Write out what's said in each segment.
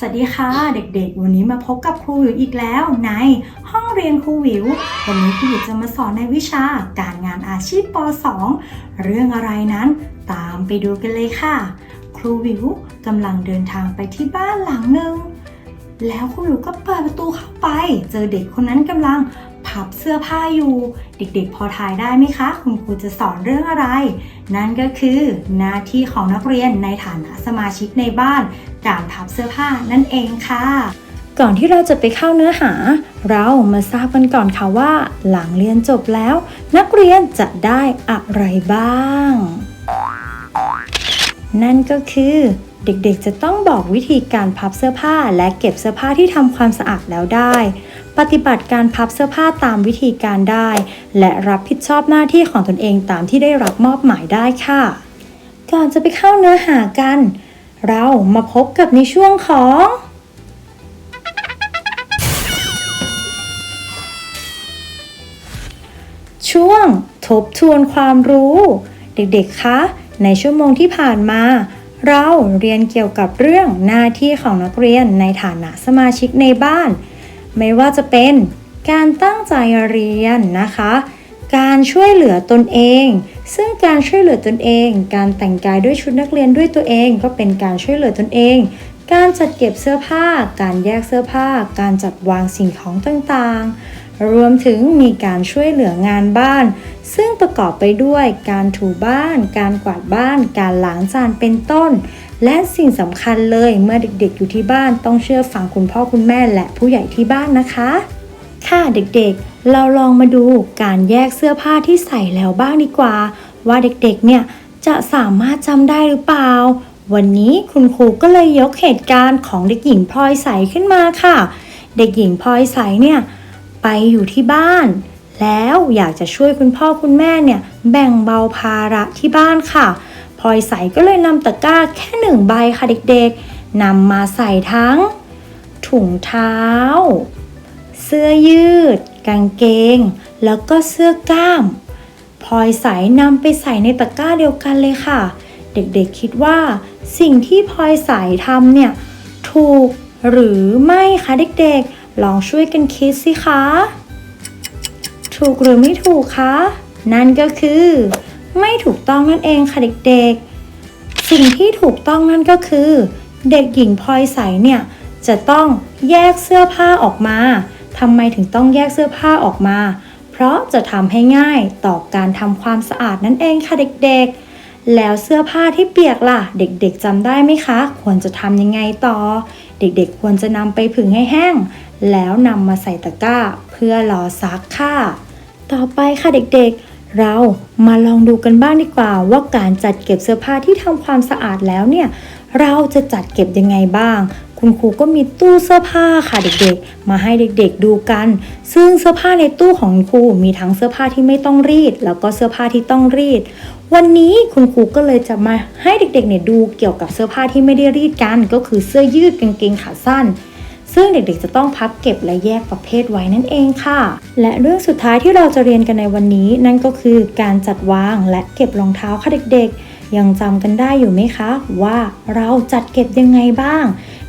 สวัสดีค่ะเด็กๆ วันนี้มาพบกับครูหวิวอีกแล้วในห้องเรียนครูหวิว วันนี้ครูหวิวจะมาสอนในวิชาการงานอาชีพป .2 เรื่องอะไรนั้นตามไปดูกันเลยค่ะ ครูหวิวกำลังเดินทางไปที่บ้านหลังหนึ่งแล้วครูหวิวก็เปิดประตูเข้าไป เจอเด็กคนนั้นกำลังพับเสื้อผ้าอยู่ เด็กๆ พอทายได้ไหมคะ คุณครูจะสอนเรื่องอะไร นั่นก็คือหน้าที่ของนักเรียนในฐานะสมาชิกในบ้าน การพับเสื้อผ้านั่นเองค่ะ ก่อนที่เราจะไปเข้าเนื้อหา เรามาทราบกันก่อนค่ะว่า หลังเรียนจบแล้ว นักเรียนจะได้อะไรบ้าง นั่นก็คือเด็กๆ จะต้องบอกวิธีการพับเสื้อผ้าและเก็บเสื้อผ้าที่ทำความสะอาดแล้วได้ ปฏิบัติการพับเสื้อผ้าตามวิธีการได้ และรับผิดชอบหน้าที่ของตนเองตามที่ได้รับมอบหมายได้ค่ะ ก่อนจะไปเข้าเนื้อหากัน เรามาพบกับในช่วงของ ช่วงทบทวนความรู้ เด็กๆ คะ ในชั่วโมงที่ผ่านมา เราเรียนเกี่ยวกับเรื่องหน้าที่ของนักเรียนในฐานะสมาชิกในบ้าน ไม่ว่าจะเป็นการตั้งใจเรียนนะคะ การช่วยเหลือตนเอง ซึ่งการช่วยเหลือตนเอง การแต่งกายด้วยชุดนักเรียนด้วยตัวเองก็เป็นการช่วยเหลือตนเอง การจัดเก็บเสื้อผ้า การแยกเสื้อผ้า การจัดวางสิ่งของต่างๆ รวมถึงมีการช่วยเหลืองานบ้าน ซึ่งประกอบไปด้วย การถูบ้าน การกวาดบ้าน การล้างจานเป็นต้น และสิ่งสำคัญเลยเมื่อเด็กๆอยู่ที่บ้านต้องเชื่อฟังคุณพ่อคุณแม่และผู้ใหญ่ที่บ้านนะคะ ค่ะเด็กๆ เราลองมาดูการแยกเสื้อผ้าที่ใส่แล้วบ้างดีกว่า ว่าเด็กๆ เนี่ยจะสามารถจำได้หรือเปล่า วันนี้คุณครูก็เลยยกเหตุการณ์ของเด็กหญิงพลอยใสขึ้นมาค่ะ เด็กหญิงพลอยใสเนี่ยไปอยู่ที่บ้าน แล้วอยากจะช่วยคุณพ่อคุณแม่เนี่ยแบ่งเบาภาระที่บ้านค่ะพลอยใสก็เลยนำตะกร้าแค่หนึ่งใบค่ะเด็กๆนำมาใส่ทั้ง ถุงเท้า เสื้อยืด กางเกง แล้วก็เสื้อกล้ามพลอยใสนำไปใส่ในตะกร้าเดียวกันเลยค่ะ เด็กๆคิดว่า สิ่งที่พลอยใสทำเนี่ย ถูกหรือไม่คะเด็กๆ ลองช่วยกันคิดสิคะ ถูกหรือไม่ถูกคะ นั่นก็คือ ไม่ถูกต้องนั่นเองค่ะเด็กๆ สิ่งที่ถูกต้องนั่นก็คือ เด็กหญิงพลอยใสเนี่ยจะต้องแยกเสื้อผ้าออกมา ทำไมถึงต้องแยกเสื้อผ้าออกมา เพราะจะทำให้ง่ายต่อการทำความสะอาดนั่นเองค่ะเด็กๆ แล้วเสื้อผ้าที่เปียกล่ะ เด็กๆจำได้ไหมคะ ควรจะทำยังไงต่อ เด็กๆ ควรจะนำไปผึ่งให้แห้ง แล้วนำมาใส่ตะกร้า เพื่อรอซักค่ะ ต่อไปค่ะเด็กๆ เรามาลองดูกันบ้างดีกว่าว่าการจัดเก็บเสื้อผ้าที่ทำความสะอาดแล้วเนี่ย เราจะจัดเก็บยังไงบ้าง คุณครูก็มีตู้เสื้อผ้าค่ะเด็กๆ มาให้เด็กๆดูกัน ซึ่งเสื้อผ้าในตู้ของคุณครูมีทั้งเสื้อผ้าที่ไม่ต้องรีด แล้วก็เสื้อผ้าที่ต้องรีด วันนี้คุณครูก็เลยจะมาให้เด็กๆเนี่ยดูเกี่ยวกับเสื้อผ้าที่ไม่ได้รีดกัน ก็คือเสื้อยืดกางเกงขาสั้นซึ่งเด็กๆ จะต้องพับเก็บและแยกประเภทไว้นั่นเองค่ะ และเรื่องสุดท้ายที่เราจะเรียนกันในวันนี้ นั่นก็คือการจัดวางและเก็บรองเท้าค่ะเด็กๆ ยังจำกันได้อยู่ไหมคะ ว่าเราจัดเก็บยังไงบ้าง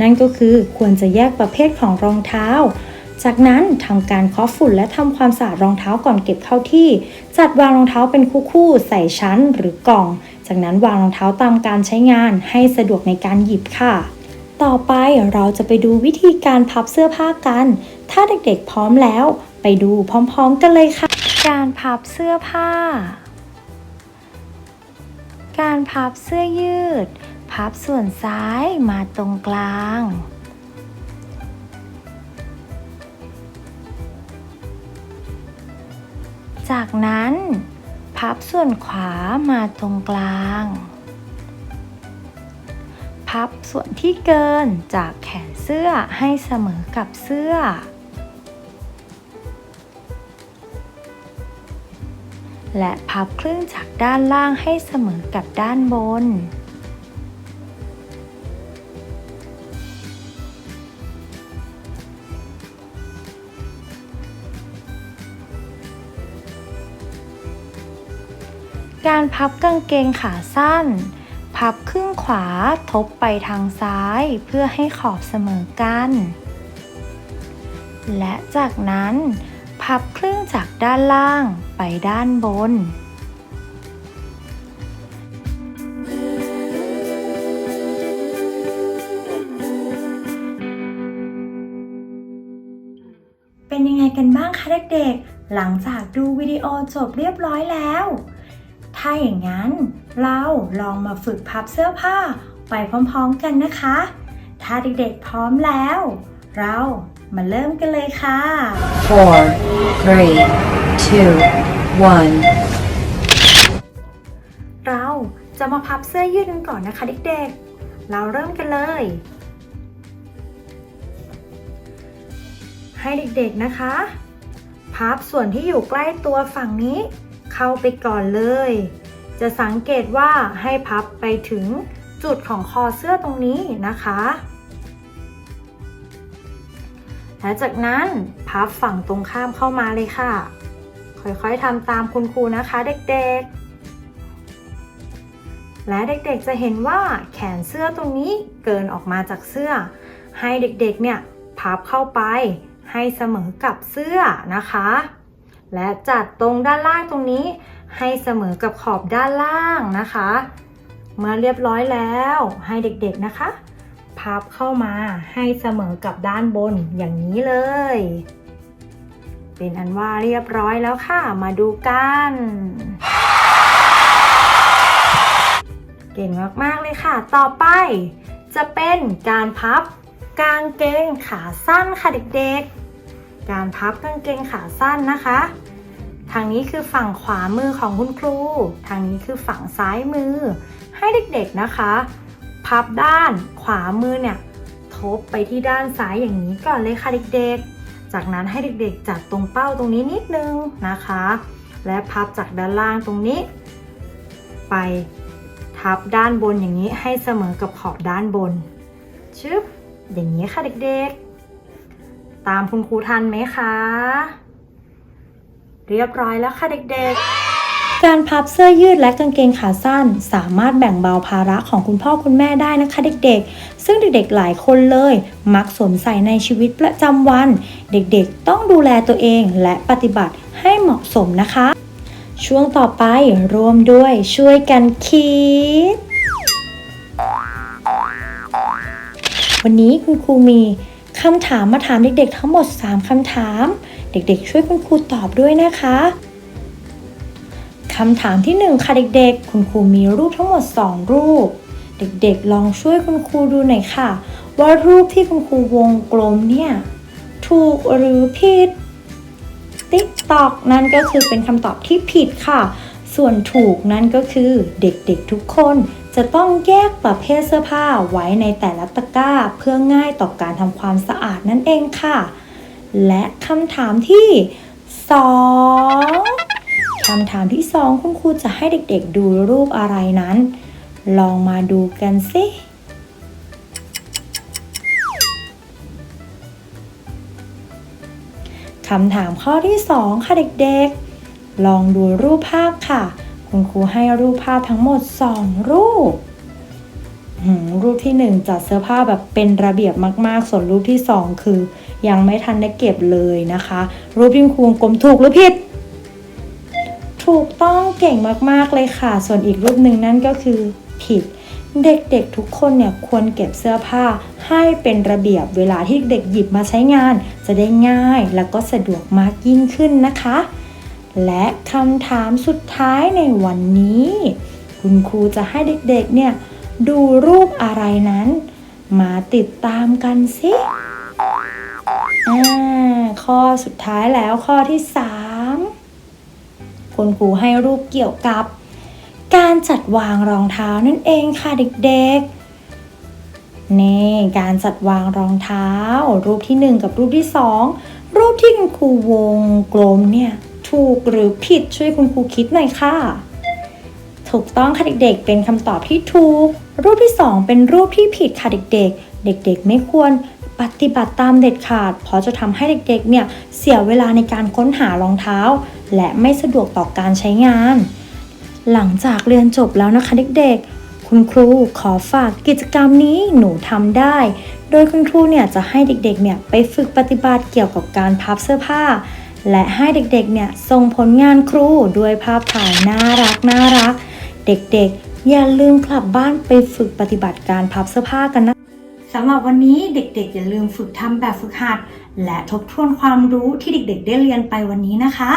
นั่นก็คือควรจะแยกประเภทของรองเท้า จากนั้นทำการเคาะฝุ่นและทำความสะอาดรองเท้าก่อนเก็บเข้าที่ จัดวางรองเท้าเป็นคู่ๆใส่ชั้นหรือกล่อง จากนั้นวางรองเท้าตามการใช้งานให้สะดวกในการหยิบค่ะต่อไปเราจะไปดูวิธีการพับเสื้อผ้ากัน ถ้าเด็กๆพร้อมแล้ว ไปดูพร้อมๆกันเลยค่ะ การพับเสื้อผ้า พับเสื้อยืด พับส่วนซ้ายมาตรงกลาง จากนั้น พับส่วนขวามาตรงกลาง พับส่วนที่เกินจากแขนเสื้อให้เสมอกับเสื้อ และพับครึ่งจากด้านล่างให้เสมอกับด้านบน การพับกางเกงขาสั้น พับครึ่งขวาทบไปทางซ้ายเพื่อให้ขอบเสมอกัน และจากนั้น พับครึ่งจากด้านล่างไปด้านบน เป็นยังไงกันบ้างคะเด็กๆ หลังจากดูวิดีโอจบเรียบร้อยแล้ว ถ้าอย่างนั้นเราลองมาฝึกพับเสื้อผ้าไปพร้อมๆกันนะคะ ถ้าเด็กๆพร้อมแล้ว เรา มาเริ่มกันเลยค่ะ four, three, two, one. เราจะมาพับเสื้อยืดกันก่อนนะคะเด็กๆ เราเริ่มกันเลย ให้เด็กๆนะคะ พับส่วนที่อยู่ใกล้ตัวฝั่งนี้ เข้าไปก่อนเลย จะสังเกตว่าให้พับไปถึงจุดของคอเสื้อตรงนี้นะคะ และจากนั้นพับฝั่งตรงข้ามเข้ามาเลยค่ะ ค่อยๆทำตามคุณครูนะคะเด็กๆ และเด็กๆจะเห็นว่าแขนเสื้อตรงนี้เกินออกมาจากเสื้อ ให้เด็กๆเนี่ยพับเข้าไปให้เสมอกับเสื้อนะคะ และจัดตรงด้านล่างตรงนี้ให้เสมอกับขอบด้านล่างนะคะ เมื่อเรียบร้อยแล้วให้เด็กๆนะคะ พับเข้ามาให้เสมอกับด้านบนอย่างนี้เลย เป็นอันว่าเรียบร้อยแล้วค่ะ มาดูกัน เก่งมาก ๆ เลยค่ะ ต่อไป จะเป็นการพับกางเกงขาสั้นค่ะเด็ก ๆ การพับกางเกงขาสั้นนะคะทางนี้คือฝั่งขวามือของคุณครู ทางนี้คือฝั่งซ้ายมือ ให้เด็กๆนะคะ พับด้านขวามือเนี่ยทบไปที่ด้านซ้ายอย่างนี้ก่อนเลยค่ะเด็กๆ จากนั้นให้เด็กๆ จัดตรงเป้าตรงนี้นิดนึงนะคะ และพับจากด้านล่างตรงนี้ ไปทับด้านบนอย่างนี้ให้เสมอกับขอบด้านบน ชึบ อย่างนี้ค่ะเด็กๆ ตามคุณครูทันไหมคะ เรียบร้อยแล้วค่ะเด็กๆ การพับเสื้อยืดและกางเกงขาสั้น สามารถแบ่งเบาภาระของคุณพ่อคุณแม่ได้นะคะเด็กๆ ซึ่งเด็กๆหลายคนเลย มักสวมใส่ในชีวิตประจำวัน เด็กๆ ต้องดูแลตัวเองและปฏิบัติให้เหมาะสมนะคะ ช่วงต่อไปรวมด้วยช่วยกันคิด วันนี้คุณครูมีคำถามมาถามเด็กๆ ทั้งหมด 3คำถาม เด็กๆ ช่วยคุณครูตอบด้วยนะคะ คำถามที่ 1 ค่ะเด็กๆ คุณครูมีรูปทั้งหมด 2 รูป เด็กๆ ลองช่วยคุณครูดูหน่อยค่ะ ว่ารูปที่คุณครูวงกลมเนี่ย ถูกหรือผิด ติ๊กตอกนั่นก็คือเป็นคำตอบที่ผิดค่ะ ส่วนถูกนั่นก็คือเด็กๆทุกคนจะต้องแยกประเภทเสื้อผ้าไว้ในแต่ละตะกร้า เพื่อง่ายต่อการทำความสะอาดนั่นเองค่ะ และคำถามที่ 2 คำถามที่ 2 คุณครูจะให้เด็กๆดูรูปอะไรนั้น ลองมาดูกันสิคำถามข้อที่ 2 ค่ะเด็กๆ ลองดูรูปภาพค่ะ คุณครูให้รูปภาพทั้งหมด 2 รูปหืมรูปที่ 1 จัดเสื้อผ้าแบบเป็นระเบียบมาก ๆ ส่วนรูปที่ 2 คือ ยังไม่ทันได้เก็บเลยนะคะ รูปที่คุณครูงกลมถูกหรือผิด ถูกต้องเก่งมากๆเลยค่ะ ส่วนอีกรูปหนึ่งนั่นก็คือผิด เด็กๆทุกคนเนี่ยควรเก็บเสื้อผ้าให้เป็นระเบียบเวลาที่เด็กหยิบมาใช้งาน จะได้ง่ายแล้วก็สะดวกมากยิ่งขึ้นนะคะ และคำถามสุดท้ายในวันนี้ คุณครูจะให้เด็กๆเนี่ยดูรูปอะไรนั้น มาติดตามกันสิอ่าข้อสุดท้ายแล้วข้อที่ 3 คุณครูให้รูปเกี่ยวกับ การจัดวางรองเท้านั่นเองค่ะเด็กๆ นี่การจัดวางรองเท้า รูปที่ 1 กับรูปที่ 2 รูปที่คุณครูวงกลมเนี่ยถูกหรือผิดช่วยคุณครูคิดหน่อยค่ะ ถูกต้องค่ะเด็กๆ เป็นคำตอบที่ถูก รูปที่ 2 เป็นรูปที่ผิดค่ะเด็กๆ เด็กๆ ไม่ควรปฏิบัติตามเด็ดขาด เพราะจะทำให้เด็กๆ เนี่ยเสียเวลาในการค้นหารองเท้า และไม่สะดวกต่อการใช้งาน หลังจากเรียนจบแล้วนะคะเด็กๆ คุณครูขอฝากกิจกรรมนี้หนูทำได้ โดยคุณครูเนี่ยจะให้เด็กๆเนี่ยไปฝึกปฏิบัติเกี่ยวกับการพับเสื้อผ้า และให้เด็กๆเนี่ยส่งผลงานครูด้วยภาพถ่ายน่ารักน่ารัก เด็กๆ อย่าลืมกลับบ้านไปฝึกปฏิบัติการพับเสื้อผ้ากันนะสำหรับวันนี้เด็กๆ อย่าลืมฝึกทำแบบฝึกหัด และทบทวนความรู้ที่เด็กๆ ได้เรียนไปวันนี้นะคะ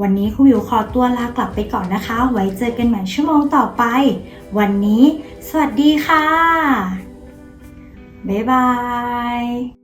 วันนี้ครูวิวขอตัวลากลับไปก่อนนะคะ ไว้เจอกันใหม่ชั่วโมงต่อไป วันนี้ สวัสดีค่ะ บ๊ายบาย